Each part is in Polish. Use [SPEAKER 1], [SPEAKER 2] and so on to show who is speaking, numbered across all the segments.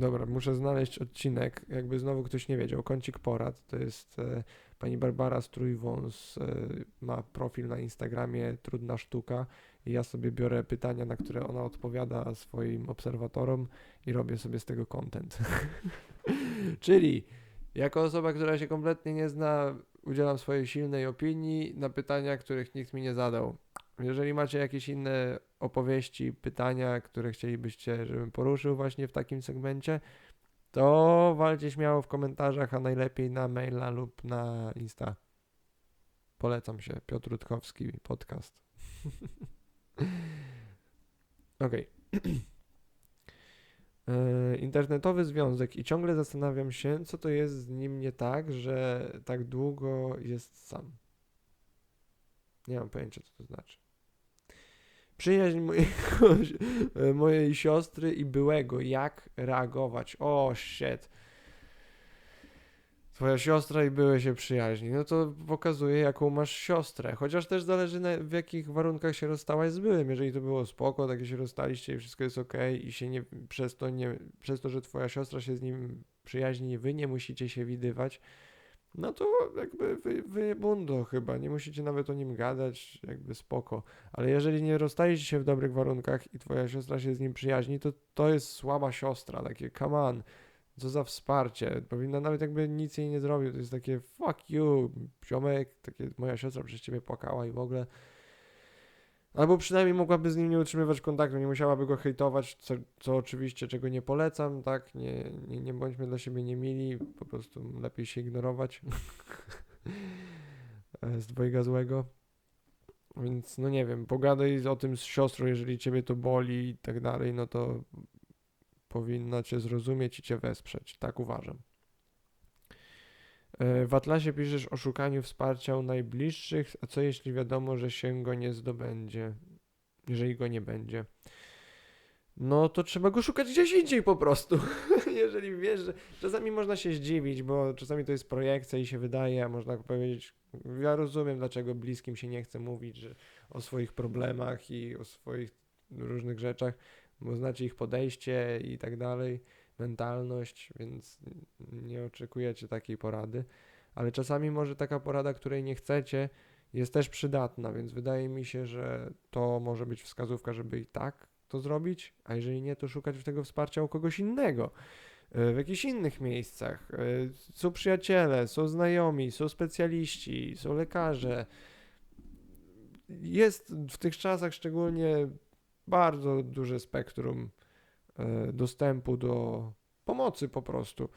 [SPEAKER 1] Dobra, muszę znaleźć odcinek, jakby znowu ktoś nie wiedział. Kącik porad, to jest e, pani Barbara Strójwąs, e, ma profil na Instagramie Trudna Sztuka i ja sobie biorę pytania, na które ona odpowiada swoim obserwatorom i robię sobie z tego content. Czyli jako osoba, która się kompletnie nie zna, udzielam swojej silnej opinii na pytania, których nikt mi nie zadał. Jeżeli macie jakieś inne opowieści, pytania, które chcielibyście, żebym poruszył właśnie w takim segmencie, to walcie śmiało w komentarzach, a najlepiej na maila lub na Insta. Polecam się. Piotr Rutkowski, podcast. Okej. E, Internetowy związek i ciągle zastanawiam się, co to jest z nim nie tak, że tak długo jest sam. Nie mam pojęcia, co to znaczy. Przyjaźń mojego, e, mojej siostry i byłego. Jak reagować? O, shit. Twoja siostra i były się przyjaźni. No to pokazuje, jaką masz siostrę. Chociaż też zależy, na, w jakich warunkach się rozstałaś z byłym. Jeżeli to było spoko, takie się rozstaliście i wszystko jest ok, i się nie, przez to, nie, przez to, że twoja siostra się z nim przyjaźni, wy nie musicie się widywać, no to jakby wy, wy bundo chyba, nie musicie nawet o nim gadać, jakby spoko. Ale jeżeli nie rozstajecie się w dobrych warunkach i twoja siostra się z nim przyjaźni, to to jest słaba siostra, takie come on, co za wsparcie. Powinna nawet jakby nic jej nie zrobił, to jest takie fuck you, ziomek, takie moja siostra przez ciebie płakała i w ogóle. Albo przynajmniej mogłaby z nim nie utrzymywać kontaktu, nie musiałaby go hejtować, co, co oczywiście czego nie polecam, tak? Nie, nie, nie bądźmy dla siebie niemili, po prostu lepiej się ignorować z dwojga złego. Więc no nie wiem, pogadaj o tym z siostrą, jeżeli ciebie to boli i tak dalej, no to powinna cię zrozumieć i cię wesprzeć. Tak uważam. E, W Atlasie piszesz o szukaniu wsparcia u najbliższych, a co jeśli wiadomo, że się go nie zdobędzie, jeżeli go nie będzie? No to trzeba go szukać gdzieś indziej po prostu. jeżeli wiesz, że czasami można się zdziwić, bo czasami to jest projekcja i się wydaje, a można powiedzieć, ja rozumiem, dlaczego bliskim się nie chce mówić że o swoich problemach i o swoich różnych rzeczach, bo znacie ich podejście i tak dalej, mentalność, więc nie oczekujecie takiej porady. Ale czasami może taka porada, której nie chcecie, jest też przydatna, więc wydaje mi się, że to może być wskazówka, żeby i tak to zrobić, a jeżeli nie, to szukać tego wsparcia u kogoś innego. e, W jakichś innych miejscach. E, Są przyjaciele, są znajomi, są specjaliści, są lekarze. Jest w tych czasach szczególnie bardzo duże spektrum dostępu do pomocy po prostu.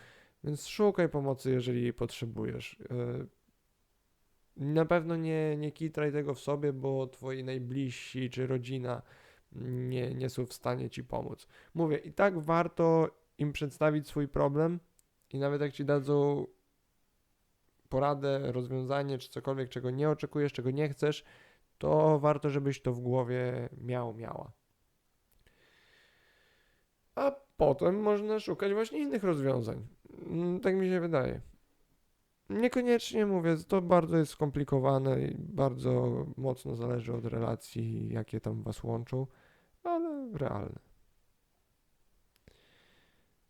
[SPEAKER 1] Więc szukaj pomocy, jeżeli jej potrzebujesz. E, Na pewno nie, nie kitraj tego w sobie, bo twoi najbliżsi czy rodzina nie, nie są w stanie ci pomóc. Mówię, i tak warto im przedstawić swój problem i nawet jak ci dadzą poradę, rozwiązanie czy cokolwiek, czego nie oczekujesz, czego nie chcesz, to warto, żebyś to w głowie miał, miała. A potem można szukać właśnie innych rozwiązań. Mm, Tak mi się wydaje. Niekoniecznie mówię, to bardzo jest skomplikowane i bardzo mocno zależy od relacji, jakie tam was łączą, ale realne.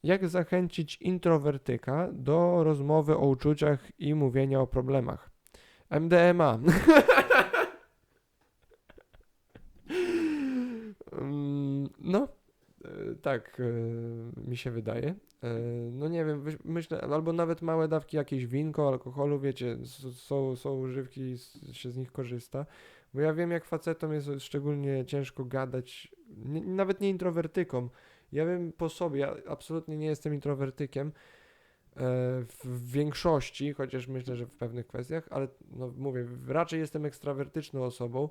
[SPEAKER 1] Jak zachęcić introwertyka do rozmowy o uczuciach i mówienia o problemach? MDMA. Mm, No, e, tak e, mi się wydaje. E, No nie wiem, myślę, albo nawet małe dawki jakieś winko, alkoholu, wiecie, są, są używki, się z nich korzysta. Bo ja wiem, jak facetom jest szczególnie ciężko gadać, n- nawet nie introwertykom. Ja wiem po sobie, ja absolutnie nie jestem introwertykiem e, w większości, chociaż myślę, że w pewnych kwestiach, ale no mówię, raczej jestem ekstrawertyczną osobą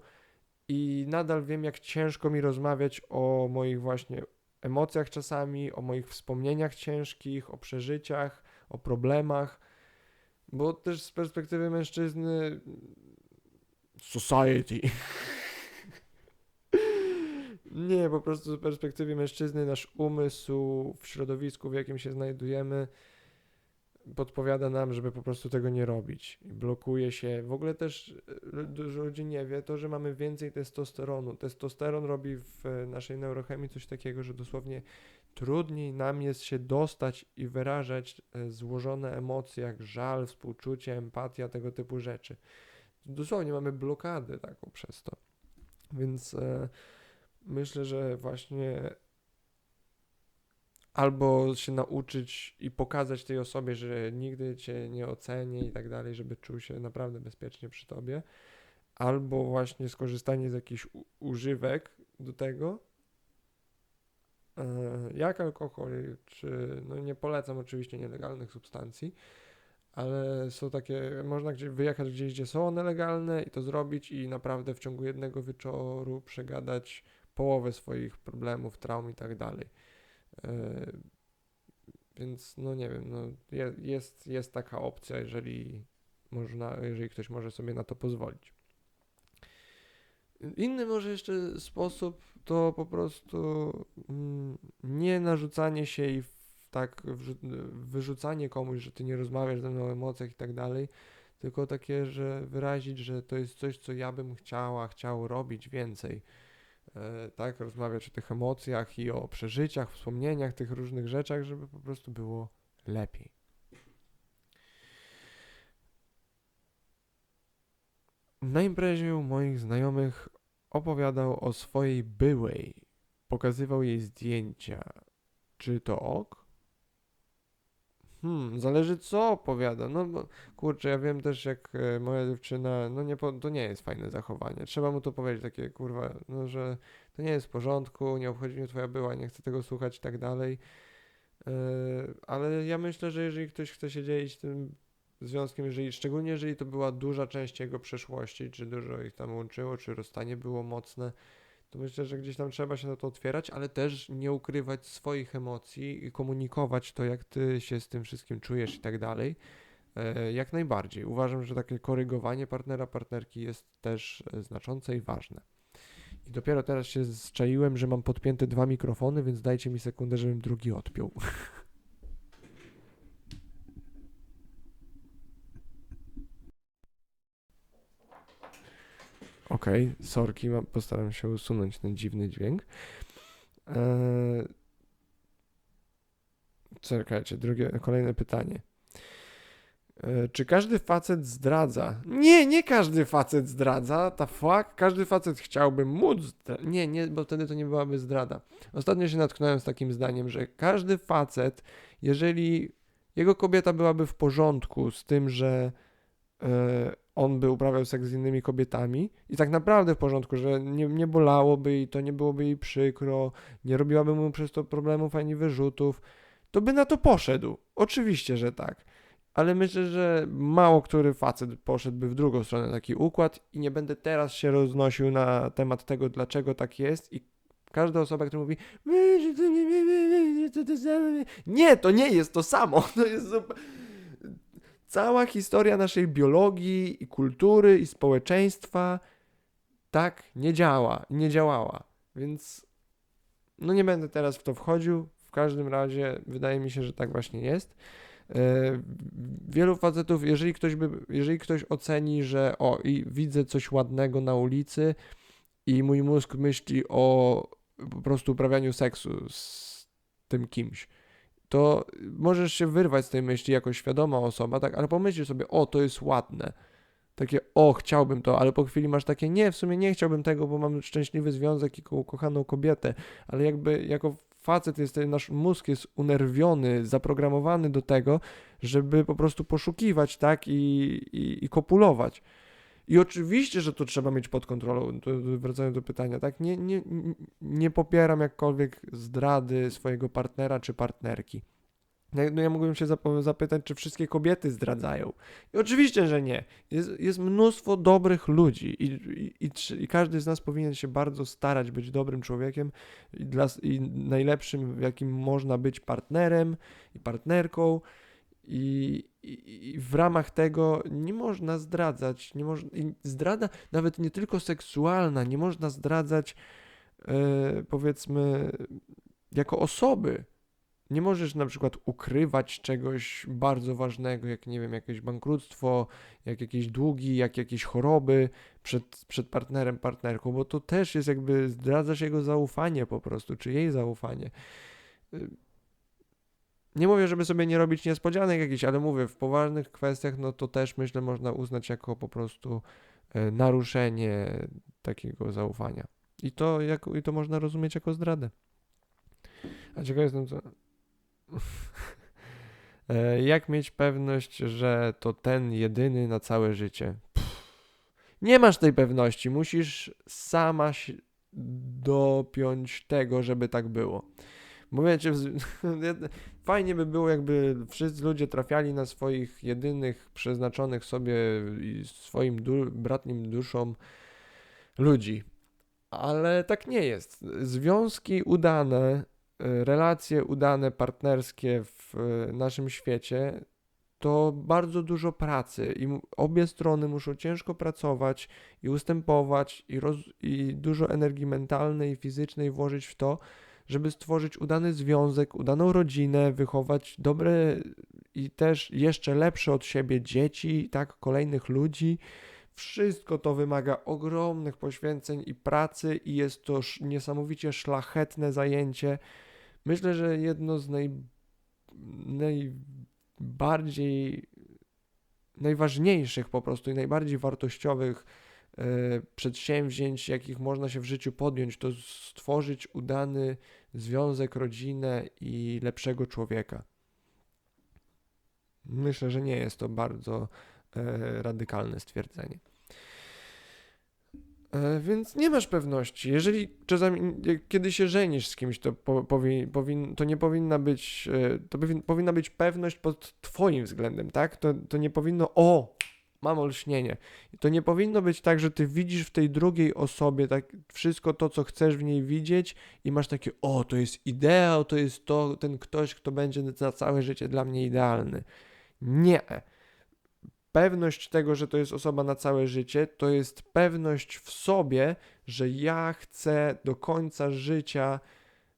[SPEAKER 1] i nadal wiem, jak ciężko mi rozmawiać o moich właśnie emocjach czasami, o moich wspomnieniach ciężkich, o przeżyciach, o problemach, bo też z perspektywy mężczyzny society. Nie, po prostu z perspektywy mężczyzny nasz umysł w środowisku, w jakim się znajdujemy, podpowiada nam, żeby po prostu tego nie robić. Blokuje się. W ogóle też e, dużo ludzi nie wie to, że mamy więcej testosteronu. Testosteron robi w e, naszej neurochemii coś takiego, że dosłownie trudniej nam jest się dostać i wyrażać e, złożone emocje jak żal, współczucie, empatia, tego typu rzeczy. Dosłownie mamy blokadę taką przez to. Więc e, myślę, że właśnie albo się nauczyć i pokazać tej osobie, że nigdy cię nie ocenię i tak dalej, żeby czuł się naprawdę bezpiecznie przy tobie, albo właśnie skorzystanie z jakichś używek do tego, e, jak alkohol, czy no nie polecam oczywiście nielegalnych substancji, ale są takie, można gdzieś wyjechać gdzieś, gdzie są one legalne i to zrobić i naprawdę w ciągu jednego wieczoru przegadać połowę swoich problemów, traum i tak dalej. E, Więc no nie wiem, no je, jest, jest taka opcja, jeżeli można, jeżeli ktoś może sobie na to pozwolić. Inny może jeszcze sposób to po prostu mm, nie narzucanie się i tak wyrzucanie komuś, że ty nie rozmawiasz ze mną o emocjach i tak dalej, tylko takie, że wyrazić, że to jest coś, co ja bym chciała, chciał robić więcej. E, tak, rozmawiać o tych emocjach i o przeżyciach, wspomnieniach, tych różnych rzeczach, żeby po prostu było lepiej. Na imprezie u moich znajomych opowiadał o swojej byłej, pokazywał jej zdjęcia. Czy to ok? Hmm, zależy co opowiada. No bo, kurczę, ja wiem też jak e, moja dziewczyna, no nie, to nie jest fajne zachowanie. Trzeba mu to powiedzieć takie, kurwa, no że to nie jest w porządku, nie obchodzi mnie twoja była, nie chcę tego słuchać i tak dalej. E, ale ja myślę, że jeżeli ktoś chce się dzielić tym związkiem, jeżeli, szczególnie jeżeli to była duża część jego przeszłości, czy dużo ich tam łączyło, czy rozstanie było mocne, to myślę, że gdzieś tam trzeba się na to otwierać, ale też nie ukrywać swoich emocji i komunikować to, jak ty się z tym wszystkim czujesz i tak dalej. E, Jak najbardziej. Uważam, że takie korygowanie partnera, partnerki jest też e, znaczące i ważne. I dopiero teraz się zczaiłem, że mam podpięte dwa mikrofony, więc dajcie mi sekundę, żebym drugi odpiął. Okej, sorki, postaram się usunąć ten dziwny dźwięk. Eee... Czekajcie, drugie, kolejne pytanie. Eee, czy każdy facet zdradza? Nie, nie każdy facet zdradza, ta fuck. Każdy facet chciałby móc. Nie, nie, bo wtedy to nie byłaby zdrada. Ostatnio się natknąłem z takim zdaniem, że każdy facet, jeżeli jego kobieta byłaby w porządku z tym, że e, on by uprawiał seks z innymi kobietami i tak naprawdę w porządku, że nie, nie bolałoby jej to, nie byłoby jej przykro, nie robiłaby mu przez to problemów ani wyrzutów, to by na to poszedł. Oczywiście, że tak. Ale myślę, że mało który facet poszedłby w drugą stronę taki układ i nie będę teraz się roznosił na temat tego, dlaczego tak jest i każda osoba, która mówi. Nie, to nie jest to samo. To jest zup- cała historia naszej biologii i kultury i społeczeństwa tak nie działa, nie działała. Więc no nie będę teraz w to wchodził. W każdym razie wydaje mi się, że tak właśnie jest. E, Wielu facetów, jeżeli ktoś, by, jeżeli ktoś oceni, że o, i widzę coś ładnego na ulicy i mój mózg myśli o po prostu uprawianiu seksu z tym kimś, to możesz się wyrwać z tej myśli jako świadoma osoba, tak, ale pomyśl sobie, o, to jest ładne. Takie, o, chciałbym to, ale po chwili masz takie, nie, w sumie nie chciałbym tego, bo mam szczęśliwy związek i ko- ukochaną kobietę, ale jakby jako facet jest, nasz mózg jest unerwiony, zaprogramowany do tego, żeby po prostu poszukiwać, tak, i, i, i kopulować. I oczywiście, że to trzeba mieć pod kontrolą, to wracając do pytania, tak, nie, nie, nie popieram jakkolwiek zdrady swojego partnera czy partnerki. No, ja mógłbym się zap- zapytać, czy wszystkie kobiety zdradzają. I oczywiście, że nie. Jest, jest mnóstwo dobrych ludzi i, i, i, i każdy z nas powinien się bardzo starać być dobrym człowiekiem i, dla, i najlepszym, jakim można być partnerem i partnerką. I, i, w ramach tego nie można zdradzać, nie można, i zdrada nawet nie tylko seksualna, nie można zdradzać e, powiedzmy jako osoby. Nie możesz na przykład ukrywać czegoś bardzo ważnego, jak nie wiem, jakieś bankructwo, jak jakieś długi, jak jakieś choroby przed, przed partnerem, partnerką, bo to też jest jakby zdradzasz jego zaufanie po prostu, czy jej zaufanie. y, nie mówię, żeby sobie nie robić niespodzianek jakichś, ale mówię, w poważnych kwestiach, no to też myślę, można uznać jako po prostu e, naruszenie takiego zaufania. I to, jak, I to można rozumieć jako zdradę. A ciekaw jestem, co. E, jak mieć pewność, że to ten jedyny na całe życie? Pff. Nie masz tej pewności. Musisz sama dopiąć tego, żeby tak było. Bo wiecie, fajnie by było, jakby wszyscy ludzie trafiali na swoich jedynych, przeznaczonych sobie i swoim du bratnim duszom ludzi. Ale tak nie jest. Związki udane, y, relacje udane, partnerskie w y, naszym świecie to bardzo dużo pracy i obie strony muszą ciężko pracować i ustępować i, i dużo energii mentalnej i fizycznej włożyć w to, żeby stworzyć udany związek, udaną rodzinę, wychować dobre i też jeszcze lepsze od siebie dzieci, tak, kolejnych ludzi. Wszystko to wymaga ogromnych poświęceń i pracy, i jest to niesamowicie szlachetne zajęcie. Myślę, że jedno z naj, najbardziej, najważniejszych po prostu i najbardziej wartościowych e, przedsięwzięć, jakich można się w życiu podjąć, to stworzyć udany związek, rodzinę i lepszego człowieka. Myślę, że nie jest to bardzo e, radykalne stwierdzenie. E, więc nie masz pewności. Jeżeli czasami, kiedy się żenisz z kimś, to, po, powi, powin, to nie powinna być, e, to powinna być pewność pod Twoim względem, tak? To, to nie powinno, o, mam olśnienie. To nie powinno być tak, że ty widzisz w tej drugiej osobie tak wszystko to, co chcesz w niej widzieć i masz takie, o, to jest ideał, to jest to, ten ktoś, kto będzie na całe życie dla mnie idealny. Nie. Pewność tego, że to jest osoba na całe życie, to jest pewność w sobie, że ja chcę do końca życia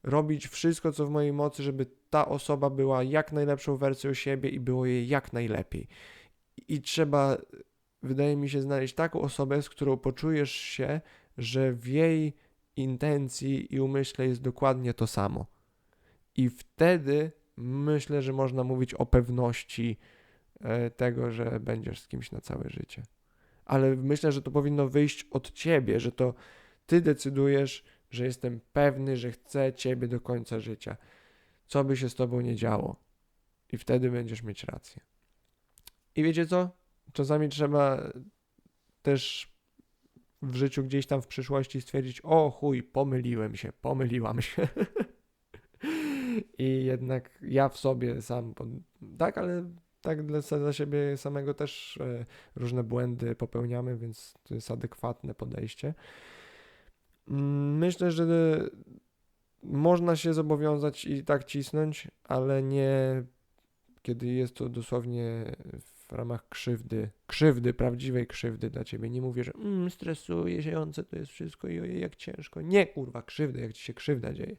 [SPEAKER 1] robić wszystko, co w mojej mocy, żeby ta osoba była jak najlepszą wersją siebie i było jej jak najlepiej i trzeba, wydaje mi się, znaleźć taką osobę, z którą poczujesz się, że w jej intencji i umyśle jest dokładnie to samo. I wtedy myślę, że można mówić o pewności e, tego, że będziesz z kimś na całe życie. Ale myślę, że to powinno wyjść od ciebie, że to ty decydujesz, że jestem pewny, że chcę ciebie do końca życia. Co by się z tobą nie działo. I wtedy będziesz mieć rację. I wiecie co? Czasami trzeba też w życiu gdzieś tam w przyszłości stwierdzić, o chuj, pomyliłem się, pomyliłam się. I jednak ja w sobie sam, tak, ale tak dla, siebie samego też e, różne błędy popełniamy, więc to jest adekwatne podejście. Mm, myślę, że można się zobowiązać i tak cisnąć, ale nie kiedy jest to dosłownie ramach krzywdy, krzywdy, prawdziwej krzywdy dla ciebie. Nie mówię, że mm, stresuję się, to jest wszystko i ojej, jak ciężko. Nie, kurwa, krzywdy, jak ci się krzywda dzieje.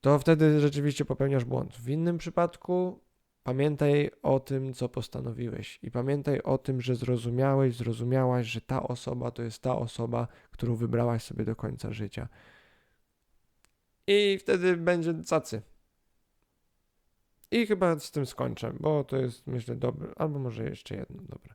[SPEAKER 1] To wtedy rzeczywiście popełniasz błąd. W innym przypadku pamiętaj o tym, co postanowiłeś i pamiętaj o tym, że zrozumiałeś, zrozumiałaś, że ta osoba to jest ta osoba, którą wybrałaś sobie do końca życia. I wtedy będzie cacy. I chyba z tym skończę, bo to jest myślę dobre, albo może jeszcze jedno, dobra.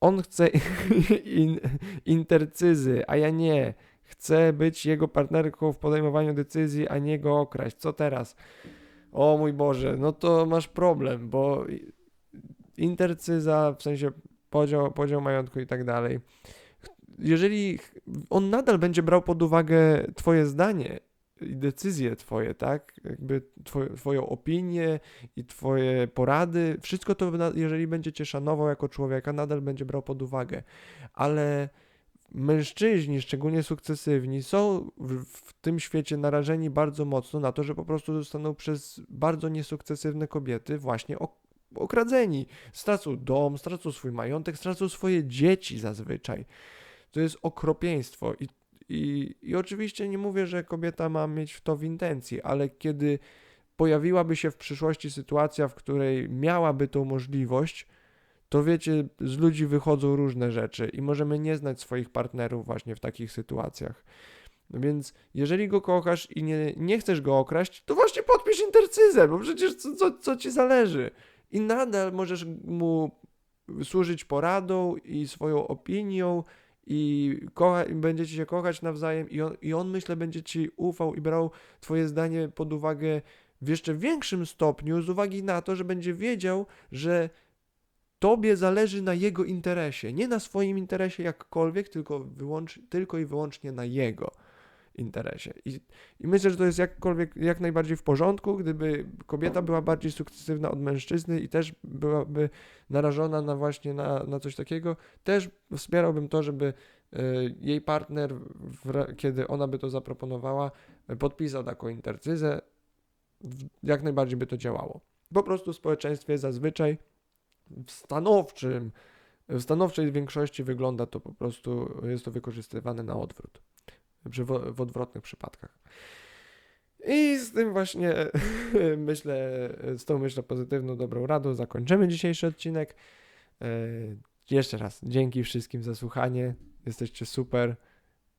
[SPEAKER 1] On chce in, intercyzy, a ja nie. Chcę być jego partnerką w podejmowaniu decyzji, a nie go okraść. Co teraz? O mój Boże, no to masz problem, bo intercyza, w sensie podział, podział majątku i tak dalej. Jeżeli on nadal będzie brał pod uwagę Twoje zdanie decyzje twoje, tak? Jakby twoje, twoją opinię i twoje porady, wszystko to, jeżeli będzie cię szanował jako człowieka, nadal będzie brał pod uwagę. Ale mężczyźni, szczególnie sukcesywni, są w, w, tym świecie narażeni bardzo mocno na to, że po prostu zostaną przez bardzo niesukcesywne kobiety właśnie okradzeni. Stracą dom, stracą swój majątek, stracą swoje dzieci zazwyczaj. To jest okropieństwo i i, I oczywiście nie mówię, że kobieta ma mieć w to w intencji, ale kiedy pojawiłaby się w przyszłości sytuacja, w której miałaby tą możliwość, to wiecie, z ludzi wychodzą różne rzeczy i możemy nie znać swoich partnerów właśnie w takich sytuacjach. No więc, jeżeli go kochasz i nie, nie chcesz go okraść, to właśnie podpisz intercyzę, bo przecież co, co, co ci zależy? I nadal możesz mu służyć poradą i swoją opinią i, kocha, będziecie się kochać nawzajem i on, i on, myślę, będzie ci ufał i brał twoje zdanie pod uwagę w jeszcze większym stopniu z uwagi na to, że będzie wiedział, że tobie zależy na jego interesie, nie na swoim interesie jakkolwiek, tylko, wyłącz, tylko i wyłącznie na jego interesie. I, I myślę, że to jest jakkolwiek, jak najbardziej w porządku, gdyby kobieta była bardziej sukcesywna od mężczyzny i też byłaby narażona na właśnie na, na coś takiego, też wspierałbym to, żeby y, jej partner, kiedy ona by to zaproponowała, y, podpisał taką intercyzę, jak najbardziej by to działało. Po prostu w społeczeństwie zazwyczaj w stanowczym, w stanowczej większości wygląda to po prostu, jest to wykorzystywane na odwrót, przy, w, w odwrotnych przypadkach. I z tym właśnie myślę, z tą myślę pozytywną, dobrą radą zakończymy dzisiejszy odcinek. E, Jeszcze raz dzięki wszystkim za słuchanie. Jesteście super.